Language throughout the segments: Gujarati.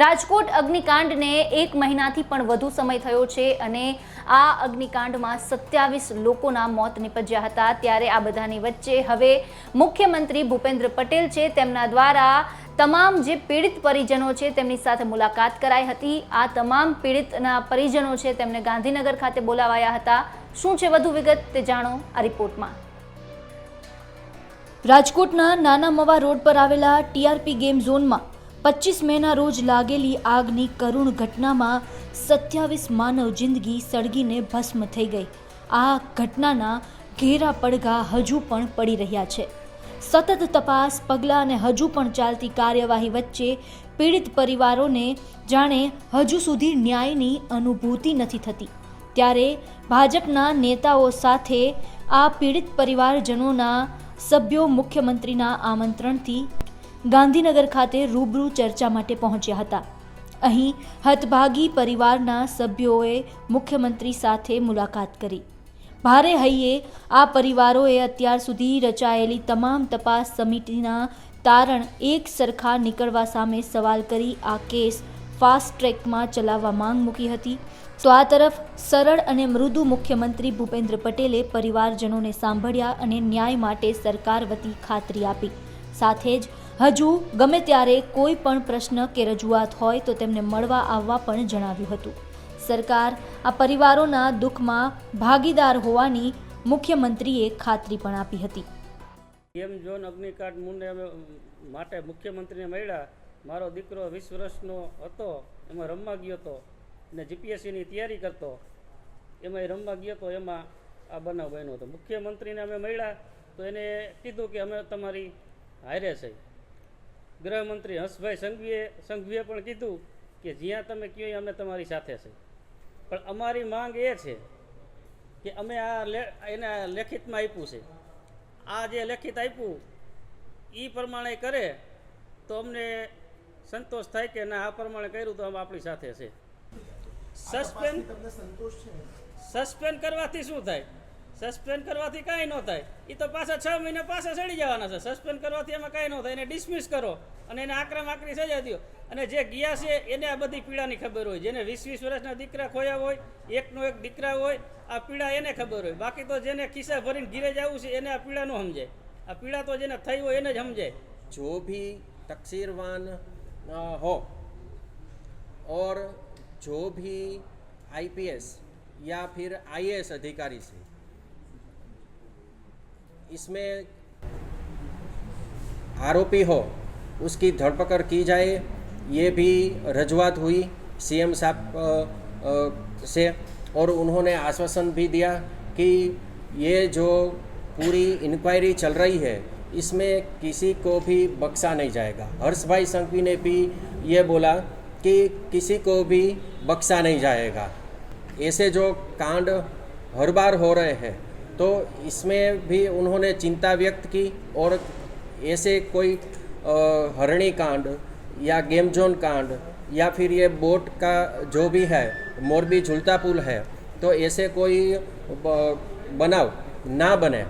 રાજકોટ અગ્નિકાંડને એક મહિનાથી પણ વધુ સમય થયો છે અને આ અગ્નિકાંડમાં સત્યાવીસ લોકોના મોત નિપજ્યા હતા. ત્યારે આ બધાની વચ્ચે હવે મુખ્યમંત્રી ભૂપેન્દ્ર પટેલ છે. તેમના દ્વારા તમામ જે પીડિત પરિજનો છે તેમની સાથે મુલાકાત કરાઈ હતી. આ તમામ પીડિતના પરિજનો છે તેમને ગાંધીનગર ખાતે બોલાવાયા હતા. શું છે વધુ વિગત તે જાણો આ રિપોર્ટમાં. રાજકોટના નાના મવા રોડ પર આવેલા ટીઆરપી ગેમ ઝોનમાં પચીસ મેના રોજ લાગેલી આગની કરુણ ઘટનામાં સત્યાવીસ માનવ જિંદગી સળગીને ભસ્મ થઈ ગઈ. આ ઘટનાના ઘેરા પડઘા હજુ પણ પડી રહ્યા છે. સતત તપાસ, પગલાં અને હજુ પણ ચાલતી કાર્યવાહી વચ્ચે પીડિત પરિવારોને જાણે હજુ સુધી ન્યાયની અનુભૂતિ નથી થતી. ત્યારે ભાજપના નેતાઓ સાથે આ પીડિત પરિવારજનોના સભ્યો મુખ્યમંત્રીના આમંત્રણથી ગાંધીનગર ખાતે રૂબરૂ ચર્ચા માટે પહોંચ્યા હતા. અહીં હતભાગી પરિવારના સભ્યોએ મુખ્યમંત્રી સાથે મુલાકાત કરી. ભારે હૈયે આ પરિવારોએ અત્યાર સુધી રચાયેલી તમામ તપાસ સમિતિના તારણ એક સરખા નીકળવા સામે સવાલ કરી આ કેસ ફાસ્ટ ટ્રેકમાં ચલાવવા માંગ મૂકી હતી. તો આ તરફ સરળ અને મૃદુ મુખ્યમંત્રી ભૂપેન્દ્ર પટેલે પરિવારજનોને સાંભળ્યા અને ન્યાય માટે સરકાર વતી ખાતરી આપી. સાથે જ હજુ ગમે ત્યારે કોઈ પણ પ્રશ્ન કે રજૂઆત હોય તો તેમને મળવા આવવા પણ જણાવ્યું હતું. સરકાર આ પરિવારોના દુઃખમાં ભાગીદાર હોવાની મુખ્યમંત્રીએ ખાતરી પણ આપી હતી. એમ જોન અગ્નિકાંડ મુંડે માટે મુખ્યમંત્રીને મળ્યા. મારો દીકરો વીસ વર્ષનો હતો, એમાં રમવા ગયો હતો ને જીપીએસસીની તૈયારી કરતો. એમાં એ રમવા ગયો હતો એમાં આ બનાવ બન્યો હતો. મુખ્યમંત્રીને અમે મળ્યા તો એને કીધું કે અમે તમારી હારે છે. ગૃહમંત્રી હંસભાઈ સંઘવીએ સંઘવીએ પણ કીધું કે જ્યાં તમે કહો અમે તમારી સાથે છે. પણ અમારી માંગ એ છે કે અમે આ લે એને લેખિતમાં આપ્યું છે. આ જે લેખિત આપ્યું એ પ્રમાણે કરે તો અમને સંતોષ થાય કે ના આ પ્રમાણે કર્યું તો આમ આપણી સાથે છે. સસ્પેન્ડ સસ્પેન્ડ કરવાથી શું થાય? સસ્પેન્ડ કરવાથી કાંઈ ન થાય એ તો પાછા છ મહિના પાછા ચડી જવાના છે સસ્પેન્ડ કરવાથી એમાં કાંઈ ન થાય એને ડિસમિસ કરો અને એને આકરામ આકરી સજા દો અને જે ગયા છે એને આ બધી પીડાની ખબર હોય જેને વીસ વીસ વર્ષના દીકરા ખોયા હોય એકનો એક દીકરા હોય આ પીડા એને ખબર હોય બાકી તો જેને ખિસ્સા ભરીને ઘીરે જવું છે એને આ પીડા ન સમજાય આ પીડા તો જેને થઈ હોય એને જ સમજાય जो भी तकसीरवान अ, हो और जो भी आईपीएस या फिर आईएएस अधिकारी से इसमें आरोपी हो, उसकी धरपकड़ की जाए, ये भी रजूआत हुई सीएम साहब से, और उन्होंने आश्वासन भी दिया कि ये जो पूरी इंक्वायरी चल रही है, इसमें किसी को भी बख्शा नहीं जाएगा। हर्ष भाई संघवी ने भी ये बोला कि किसी को भी बख्शा नहीं जाएगा। ऐसे जो कांड हर बार हो रहे हैं तो इसमें भी उन्होंने चिंता व्यक्त की और ऐसे कोई हरणी कांड या गेम जोन कांड या फिर ये बोट का जो भी है, मोरबी झूलता पुल है तो ऐसे कोई बनाव ना बने।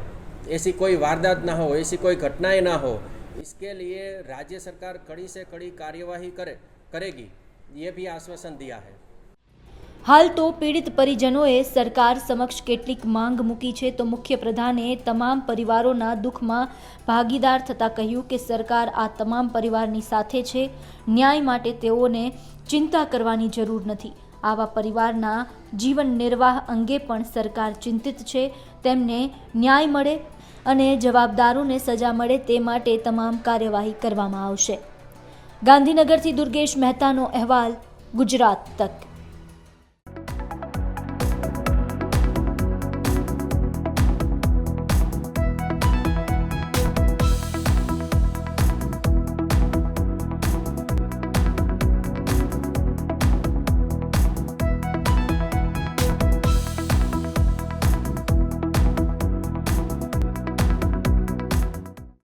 ऐसी कोई वारदात ना हो, ऐसी कोई घटनाएँ ना हो, इसके लिए राज्य सरकार कड़ी से कड़ी कार्यवाही करे, करेगी, ये भी आश्वासन दिया है। હાલ તો પીડિત પરિજનોએ સરકાર સમક્ષ કેટલીક માંગ મૂકી છે તો મુખ્યપ્રધાને તમામ પરિવારોના દુઃખમાં ભાગીદાર થતાં કહ્યું કે સરકાર આ તમામ પરિવારની સાથે છે. ન્યાય માટે તેઓને ચિંતા કરવાની જરૂર નથી. આવા પરિવારના જીવન નિર્વાહ અંગે પણ સરકાર ચિંતિત છે. તેમને ન્યાય મળે અને જવાબદારોને સજા મળે તે માટે તમામ કાર્યવાહી કરવામાં આવશે. ગાંધીનગરથી દુર્ગેશ મહેતાનો અહેવાલ ગુજરાત તક.